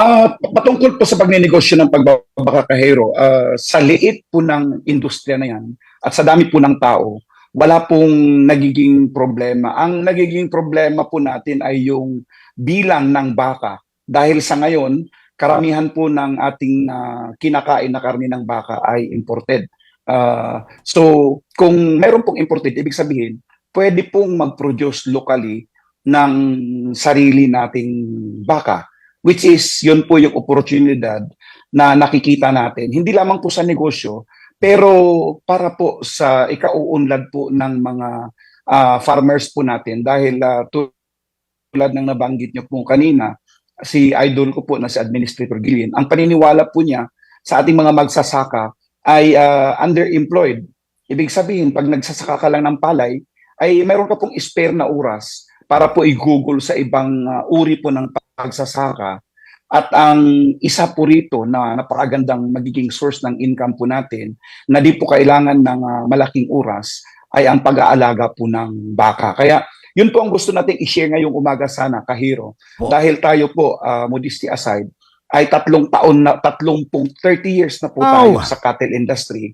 Ah, patungkol po sa pagnenegosyo ng pagbabaka kahero, ah, sa liit po ng industriya na yan at sa dami po ng tao, wala pong nagiging problema. Ang nagiging problema po natin ay yung bilang ng baka. Dahil sa ngayon, karamihan po ng ating ah, kinakain na karne ng baka ay imported. Ah, so, kung meron pong imported, ibig sabihin, pwede pong mag-produce locally ng sarili nating baka which is yun po yung oportunidad na nakikita natin. Hindi lamang po sa negosyo pero para po sa ikauunlad po ng mga ah, farmers po natin. Dahil ah, tulad ng nabanggit niyo po kanina si idol ko po na si Administrator Gillian ang paniniwala po niya sa ating mga magsasaka ay ah, underemployed. Ibig sabihin pag nagsasaka ka lang ng palay ay meron ka pong spare na oras para po i-google sa ibang ah, uri po ng pagsasaka. At ang isa po rito na napakagandang magiging source ng income po natin na di po kailangan ng ah, malaking oras ay ang pag-aalaga po ng baka. Kaya yun po ang gusto nating i-share ngayong umaga sana, Kahiro. Po. Dahil tayo po, ah, modesty aside, ay tatlong taon na, tatlong pong 30 years na po Wow. tayo sa cattle industry.